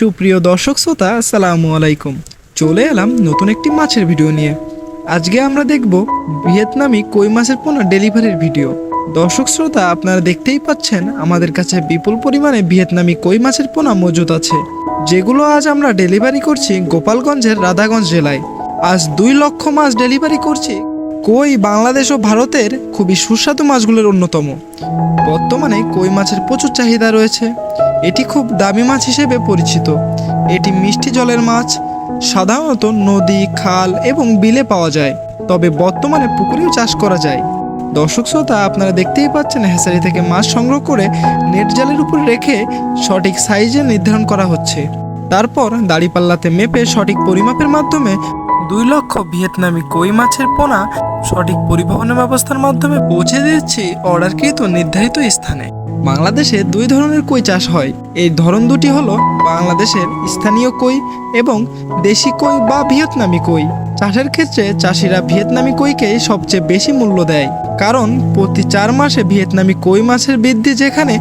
সুপ্রিয় দর্শক শ্রোতা, আসসালামু আলাইকুম। চলে এলাম নতুন একটি মাছের ভিডিও নিয়ে। আজকে আমরা দেখব ভিয়েতনামি কই মাছের পোনা ডেলিভারির ভিডিও। দর্শক শ্রোতা, আপনারা দেখতেই পাচ্ছেন, আমাদের কাছে বিপুল পরিমাণে ভিয়েতনামি কই মাছের পোনা মজুদ আছে। যেগুলো আজ আমরা ডেলিভারি করছি গোপালগঞ্জের রাধাগঞ্জ জেলায়। আজ দুই লক্ষ মাছ ডেলিভারি করছি কই বাংলাদেশ ও ভারতের খুবই সুস্বাদু মাছগুলোর অন্যতম। বর্তমানে কই মাছের প্রচুর চাহিদা রয়েছে। এটি খুব দামি মাছ হিসেবে পরিচিত। এটি মিষ্টি জলের মাছ, সাধারণত নদী, খাল এবং বিলে পাওয়া যায়। তবে বর্তমানে পুকুরেও চাষ করা যায়। দর্শক শ্রোতা, আপনারা দেখতেই পাচ্ছেন হেসারি থেকে মাছ সংগ্রহ করে নেট জালের উপর রেখে সঠিক সাইজে নির্ধারণ করা হচ্ছে। তারপর দাড়িপাল্লাতে মেপে সঠিক পরিমাপের মাধ্যমে দুই লক্ষ ভিয়েতনামি কই মাছের পোনা সঠিক পরিবহনের ব্যবস্থার মাধ্যমে পৌঁছে দিচ্ছি অর্ডারকৃত নির্ধারিত স্থানে। বাংলাদেশে দুই ধরনের কই চাষ হয়। এই ধরন দুটি হলো বাংলাদেশের স্থানীয় কই এবং দেশি কই বা ভিয়েতনামি কই। চাষের ক্ষেত্রে চাষিরা ভিয়েতনামি কইকেই সবচেয়ে বেশি মূল্য দেয়। কারণ প্রতি চার মাসে ভিয়েতনামি কই মাছের বৃদ্ধি যেখানে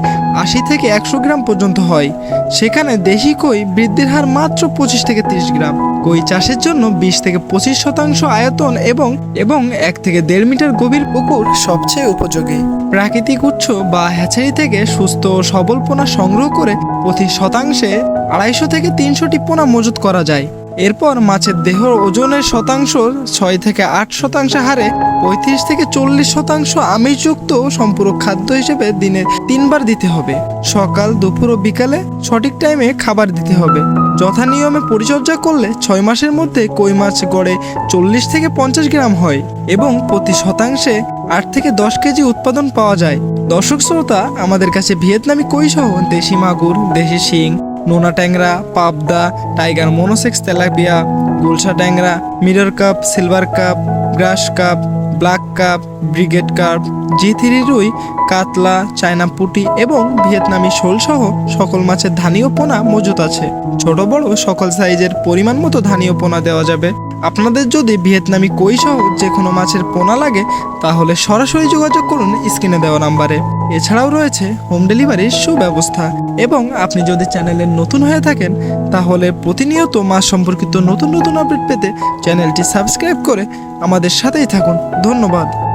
আশি থেকে একশো গ্রাম পর্যন্ত হয়, সেখানে দেশি কই বৃদ্ধির হার মাত্র পঁচিশ থেকে তিরিশ গ্রাম। কই চাষের জন্য বিশ থেকে পঁচিশ শতাংশ আয়তন এবং এবং এক থেকে দেড় মিটার গভীর পুকুর সবচেয়ে উপযোগী। প্রাকৃতিক উৎস বা হ্যাচারি থেকে সুস্থ ও সবল পোনা সংগ্রহ করে প্রতি শতাংশে আড়াইশো থেকে তিনশোটি পোনা মজুত করা যায়। এরপর মাছের দেহ ওজনের শতাংশ ছয় থেকে আট শতাংশ হারে পঁয়ত্রিশ থেকে চল্লিশ শতাংশ আমিষযুক্ত সম্পূরক খাদ্য হিসেবে দিনে তিনবার দিতে হবে। সকাল, দুপুর ও বিকালে সঠিক টাইমে খাবার দিতে হবে। যথা নিয়মে পরিচর্যা করলে ছয় মাসের মধ্যে কই মাছ গড়ে চল্লিশ থেকে পঞ্চাশ গ্রাম হয় এবং প্রতি শতাংশে আট থেকে দশ কেজি উৎপাদন পাওয়া যায়। দর্শক শ্রোতা, আমাদের কাছে ভিয়েতনামি কই সহ দেশি মাগুর, দেশি শিং, নোনা ট্যাংরা, পাবদা, টাইগার, মোনোসেক্স তেলাপিয়া, গুলশা ট্যাংরা, mirror carp, silver carp, grass carp black carp brigade carp, G three রুই কাতলা চায়না পুটি এবং ভিয়েতনামি শোল সহ সকল মাছের ধানীয় পোনা মজুত আছে। ছোট বড় সকল সাইজের পরিমাণ মতো ধানীয় পোনা দেওয়া যাবে। আপনাদের যদি ভিয়েতনামি কই সহ যে কোনো মাছের পোনা লাগে, তাহলে সরাসরি যোগাযোগ করুন স্ক্রিনে দেওয়া নাম্বারে। এছাড়াও রয়েছে হোম ডেলিভারির সুব্যবস্থা। এবং আপনি যদি চ্যানেলে নতুন হয়ে থাকেন, তাহলে প্রতিনিয়ত মাছ সম্পর্কিত নতুন নতুন আপডেট পেতে চ্যানেলটি সাবস্ক্রাইব করে আমাদের সাথেই থাকুন। ধন্যবাদ।